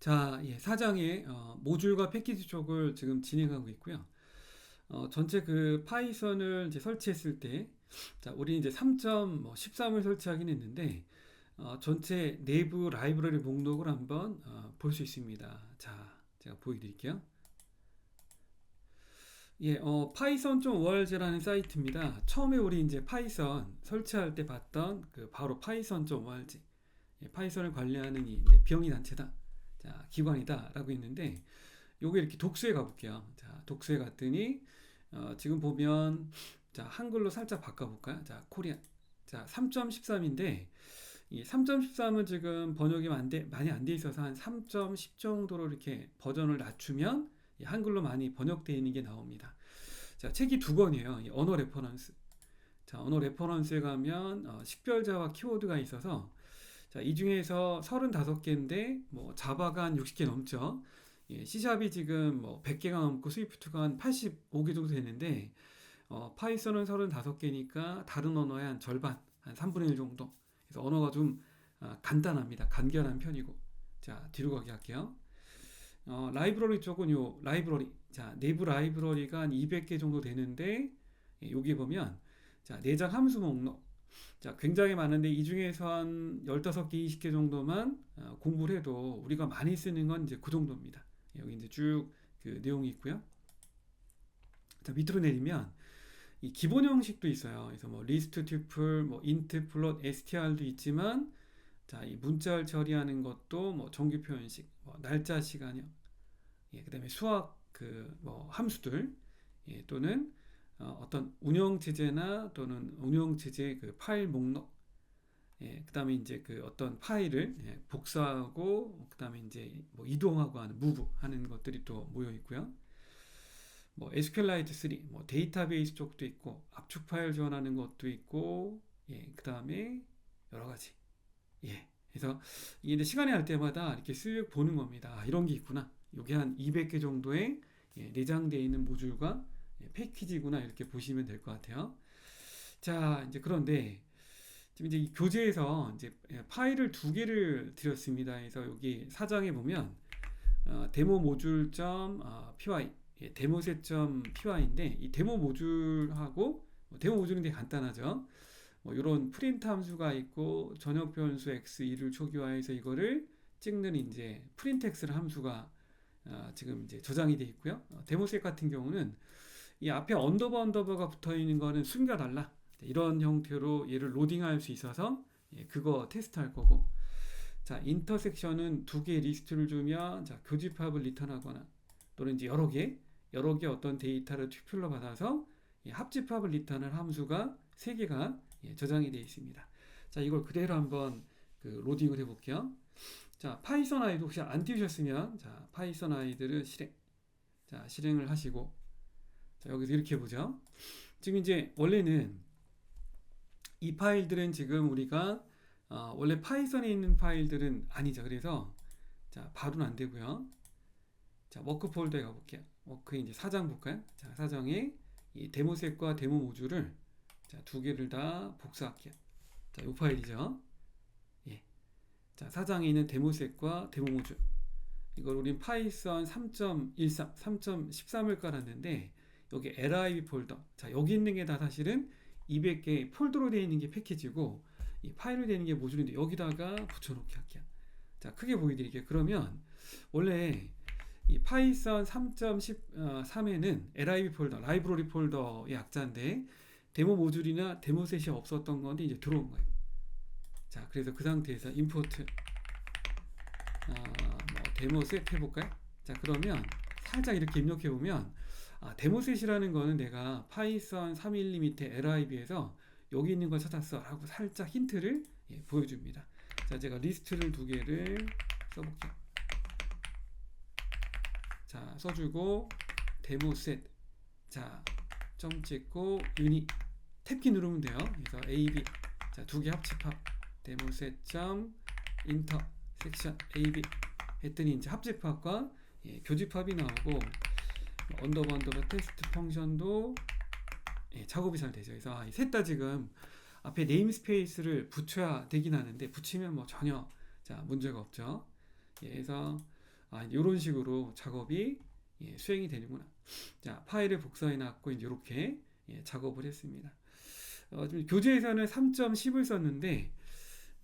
자, 예, 사장의 어, 모듈과 패키지 쪽을 지금 진행하고 있고요. 어, 전체 그 파이썬을 이제 설치했을 때, 자, 우리 이제 3.13을 설치하긴 했는데, 어, 전체 내부 라이브러리 목록을 한번 어, 볼 수 있습니다. 자, 제가 보여드릴게요. 예, 어, python.org라는 사이트입니다. 처음에 우리 이제 파이썬 설치할 때 봤던 그 바로 python.org, 예, 파이썬을 관리하는 이 이제 비영리 단체다. 자, 기관이다라고 있는데 요게 이렇게 독수에 가볼게요. 자, 독수에 갔더니 어, 지금 보면 자, 한글로 살짝 바꿔볼까요? 자, 코리아. 자, 3.13인데 이 3.13은 지금 번역이 많이 안 돼 있어서 한 3.10 정도로 이렇게 버전을 낮추면 이 한글로 많이 번역되어 있는 게 나옵니다. 자, 책이 두 권이에요. 이 언어 레퍼런스. 자, 언어 레퍼런스에 가면 어, 식별자와 키워드가 있어서 자, 이 중에서 35개인데 뭐 자바가 한 60개 넘죠. 예, C샵이 지금 뭐 100개가 넘고 스위프트가 한 85개 정도 되는데 어, 파이썬은 35개니까 다른 언어의 한 절반, 한 3분의 1 정도. 그래서 언어가 좀 아, 간단합니다. 간결한 편이고. 자, 뒤로 가게 할게요. 어, 라이브러리 쪽은 요 라이브러리. 자, 내부 라이브러리가 한 200개 정도 되는데 예, 여기 보면 자, 내장 함수 목록. 자, 굉장히 많은데 이 중에서 한 15개, 20개 정도만 어, 공부를 해도 우리가 많이 쓰는 건 이제 그 정도입니다. 여기 이제 쭉 그 내용이 있고요. 자, 밑으로 내리면 이 기본 형식도 있어요. 그래서 뭐 리스트 튜플, 뭐 인트, 플롯, str도 있지만 자, 이 문자를 처리하는 것도 뭐 정규 표현식, 뭐 날짜, 시간이요. 예, 그다음에 수학 그 뭐 함수들 예, 또는 어, 떤 운영 체제나 또는 운영 체제 그 파일 목록 예, 그다음에 이제 그 어떤 파일을 예, 복사하고 그다음에 이제 뭐 이동하고 하는 무브 하는 것들이 또 모여 있고요. 뭐 SQLite 3, 뭐 데이터베이스 쪽도 있고 압축 파일 지원하는 것도 있고 예, 그다음에 여러 가지. 예. 그래서 이게 시간이 날 때마다 이렇게 쓱 보는 겁니다. 아, 이런 게 있구나. 이게 한 200개 정도의 예, 내장되어 있는 모듈과 예, 패키지구나 이렇게 보시면 될 것 같아요. 자, 이제 그런데 지금 이제 이 교재에서 이제 예, 파일을 두 개를 드렸습니다. 그래서 여기 사장에 보면 어, 데모 모듈 점 어, py 예, 데모셋 점 py인데 이 데모 모듈하고 뭐 데모 모듈은 되게 간단하죠. 뭐 이런 프린트 함수가 있고 전역 변수 x2를 초기화해서 이거를 찍는 이제 프린트x를 함수가 어, 지금 이제 저장이 되어 있고요. 어, 데모셋 같은 경우는 이 앞에 언더바 언더바가 붙어 있는 거는 숨겨달라. 이런 형태로 얘를 로딩할 수 있어서 예, 그거 테스트할 거고. 자, 인터섹션은 두 개의 리스트를 주면 자, 교집합을 리턴하거나 또는 이제 여러 개, 여러 개 어떤 데이터를 튜플로 받아서 예, 합집합을 리턴할 함수가 세 개가 예, 저장이 되어 있습니다. 자, 이걸 그대로 한번 그 로딩을 해 볼게요. 자, 파이썬 아이도 혹시 안 띄우셨으면 자, 파이썬 아이들을 실행. 자, 실행을 하시고 자, 여기서 이렇게 보죠. 지금 이제 원래는 이 파일들은 지금 우리가 어, 원래 파이썬에 있는 파일들은 아니죠. 그래서 자, 바로는 안 되고요. 자, 워크 폴더에 가볼게요. 워크 이제 사장 볼까요? 자, 사장에 이 데모셋과 데모 모듈을 자, 두 개를 다 복사할게요. 자, 이 파일이죠. 예. 자, 사장에 있는 데모셋과 데모 모듈. 이걸 우린 파이썬 3.13, 3.13을 깔았는데 여기 lib 폴더. 자, 여기 있는 게 다 사실은 200개 폴더로 되어 있는 게 패키지고 이 파일로 되어 있는 게 모듈인데 여기다가 붙여놓게 할게요. 자, 크게 보여드릴게요. 그러면 원래 이 파이썬 3.13에는 lib 폴더, 라이브러리 폴더의 약자인데 데모 모듈이나 데모 셋이 없었던 건데 이제 들어온 거예요. 자, 그래서 그 상태에서 임포트 어, 뭐 데모 셋 해볼까요? 자, 그러면 살짝 이렇게 입력해 보면 아, 데모셋이라는 거는 내가 파이썬 312 밑에 lib에서 여기 있는 걸 찾았어 라고 살짝 힌트를 예, 보여줍니다. 자, 제가 리스트를 두 개를 써볼게요. 자, 써주고 데모셋 자, 점 찍고 유니 탭키 누르면 돼요. 그래서 AB 자, 두 개 합집합 데모셋 점 인터 섹션 AB 했더니 이제 합집합과 예, 교집합이 나오고 언더바 언더바 테스트 펑션도 예, 작업이 잘 되죠. 그래서 아, 셋다 지금 앞에 네임스페이스를 붙여야 되긴 하는데 붙이면 뭐 전혀 자 문제가 없죠. 예, 그래서 아, 이런 식으로 작업이 예, 수행이 되는구나. 자, 파일을 복사해 놨고 이렇게 예, 작업을 했습니다. 어, 지금 교재에서는 3.10을 썼는데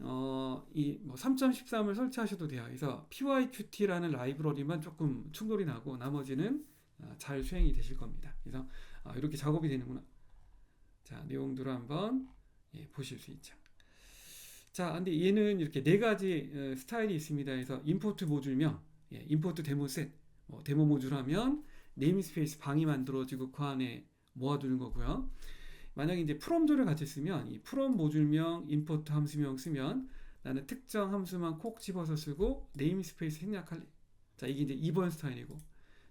어, 이뭐 3.13을 설치하셔도 돼요. 그래서 pyqt라는 라이브러리만 조금 충돌이 나고 나머지는 아, 잘 수행이 되실 겁니다. 그래서 아, 이렇게 작업이 되는구나. 자, 내용들을 한번 예, 보실 수 있죠. 자, 근데 얘는 이렇게 네 가지 어, 스타일이 있습니다. 그래서 임포트 모듈명, 예, 임포트 데모 셋, 뭐 데모 모듈 하면 네임스페이스 방이 만들어지고 그 안에 모아두는 거고요. 만약에 이제 프롬조를 같이 쓰면 이 프롬 모듈명, 임포트 함수명 쓰면 나는 특정 함수만 콕 집어서 쓰고 네임스페이스 생략할래. 자, 이게 이제 2번 스타일이고.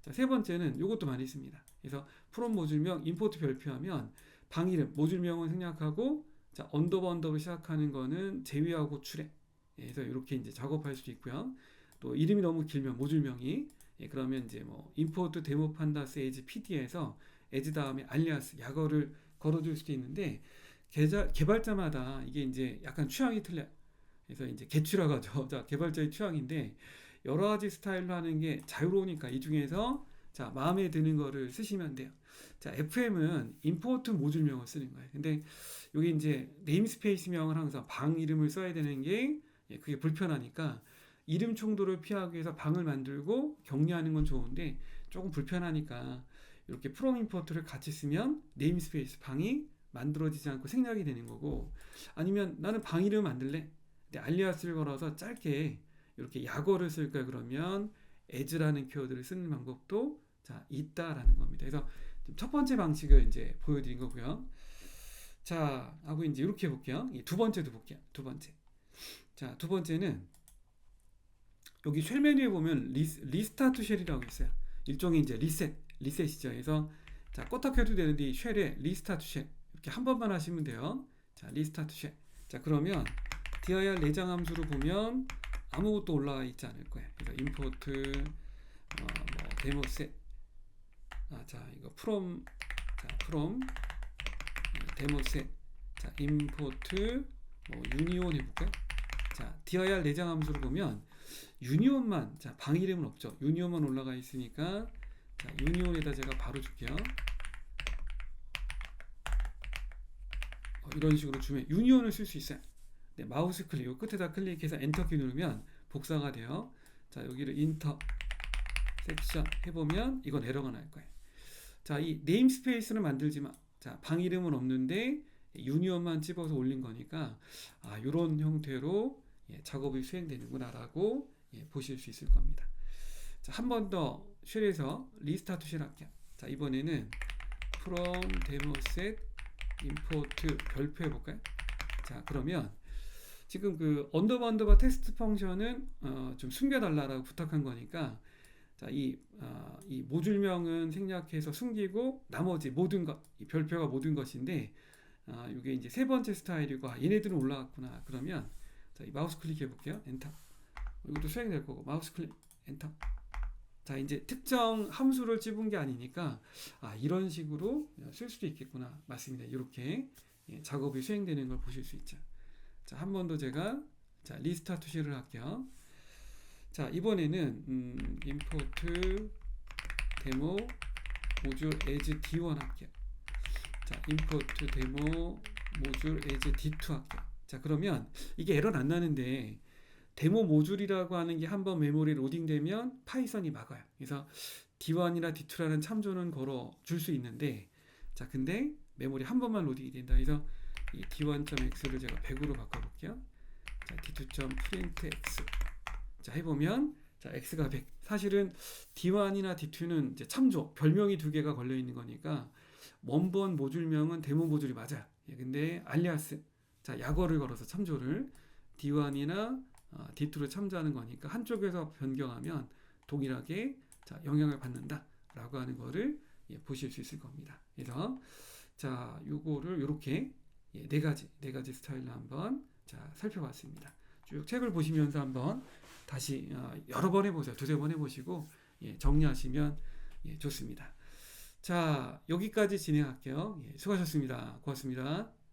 자, 세 번째는 이것도 많이 씁니다. 그래서 프롬 모듈명, 임포트 별표하면 방 이름, 모듈명은 생략하고 자, 언더바 언더로 시작하는 거는 제외하고 출해. 예, 그래서 이렇게 이제 작업할 수 있고요. 또 이름이 너무 길면 모듈명이 예, 그러면 이제 뭐 임포트 데모 판다스 에즈 PD에서 에즈 다음에 알리아스 약어를 걸어줄 수도 있는데 개자, 개발자마다 이게 이제 약간 취향이 틀려. 그래서 이제 개취라고 하죠. 자, 개발자의 취향인데 여러 가지 스타일로 하는 게 자유로우니까 이 중에서 자, 마음에 드는 거를 쓰시면 돼요. 자, FM은 임포트 모듈명을 쓰는 거예요. 근데 여기 이제 네임스페이스명을 항상 방 이름을 써야 되는 게 예, 그게 불편하니까 이름 충돌을 피하기 위해서 방을 만들고 격리하는 건 좋은데 조금 불편하니까 이렇게 프롬 임포트를 같이 쓰면 네임스페이스 방이 만들어지지 않고 생략이 되는 거고 아니면 나는 방 이름 만들래 근데 알리아스를 걸어서 짧게 이렇게 약어를 쓸까 그러면 as라는 키워드를 쓰는 방법도 자 있다라는 겁니다. 그래서 첫 번째 방식을 이제 보여드린 거고요. 자 하고 이제 이렇게 볼게요. 이두 번째도 볼게요. 두 번째. 자 두 번째는 여기 쉘 메뉴에 보면 리스, 리스타트 쉘이라고 있어요. 일종의 이제 리셋, 리셋이죠. 그래서 자 껐다 켜도 되는데 이 쉘에 리스타트 쉘 이렇게 한 번만 하시면 돼요. 자 리스타트 쉘. 자 그러면 dir 내장 함수로 보면 아무것도 올라와 있지 않을 거예요. 그래서 임포트 어, 뭐 데모 셋 아 자 이거 프롬 자 프롬 데모 셋 자 임포트 뭐 유니온 해 볼까요? 자 dir 내장 함수로 보면 유니온만 자 방 이름은 없죠. 유니온만 올라가 있으니까 자 유니온에다 제가 바로 줄게요. 어, 이런 식으로 주면 유니온을 쓸 수 있어요. 네, 마우스 클릭 요 끝에다 클릭해서 엔터키 누르면 복사가 돼요. 자 여기를 인터 섹션 해보면 이건 에러가 날 거예요. 자 이 네임스페이스는 만들지 마. 자방 이름은 없는데 유니온만 집어서 올린 거니까 아 이런 형태로 예, 작업이 수행되는구나라고 예, 보실 수 있을 겁니다. 자 한 번 더 쉘에서 리스타트 쉘 할게요. 자 이번에는 from demo set import 별표 해볼까요? 자 그러면 지금 그 언더바 언더바 테스트 펑션은 어, 좀 숨겨달라라고 부탁한 거니까 자 이 어, 이 모듈명은 생략해서 숨기고 나머지 모든 것, 이 별표가 모든 것인데 아, 이게 이제 세 번째 스타일이고 아, 얘네들은 올라갔구나. 그러면 자, 이 마우스 클릭해 볼게요. 엔터. 이것도 수행될 거고 마우스 클릭 엔터. 자, 이제 특정 함수를 집은 게 아니니까 아, 이런 식으로 쓸 수도 있겠구나. 맞습니다. 이렇게 예, 작업이 수행되는 걸 보실 수 있죠. 자, 한 번 더 제가 자, 리스타트 쉘을 할게요. 자, 이번에는 음, 데모 모듈 as d1 할게요. 자, 데모 모듈 as d2 할게요. 자, 그러면 이게 에러는 안 나는데 데모 모듈이라고 하는 게 한 번 메모리 로딩되면 파이썬이 막아요. 그래서 D1이나 D2라는 참조는 걸어 줄 수 있는데 자, 근데 메모리 한 번만 로딩이 된다. 그래서 이 d1.x를 제가 100으로 바꿔 볼게요. 자, d2.printx. 자, 해 보면 자, x가 100. 사실은 D1이나 D2는 이제 참조, 별명이 두 개가 걸려 있는 거니까 원본 모듈명은 데모 모듈이 맞아요. 예, 근데 알리아스 자, 약어를 걸어서 참조를 D1이나 어, D2를 참조하는 거니까 한쪽에서 변경하면 동일하게 자, 영향을 받는다라고 하는 거를 예, 보실 수 있을 겁니다. 그래서 자, 요거를 요렇게 예, 네 가지 네 가지 스타일로 한번 자, 살펴봤습니다. 쭉 책을 보시면서 한번 다시 어, 여러 번 해보세요. 두세 번 해보시고 예, 정리하시면 예, 좋습니다. 자, 여기까지 진행할게요. 예, 수고하셨습니다. 고맙습니다.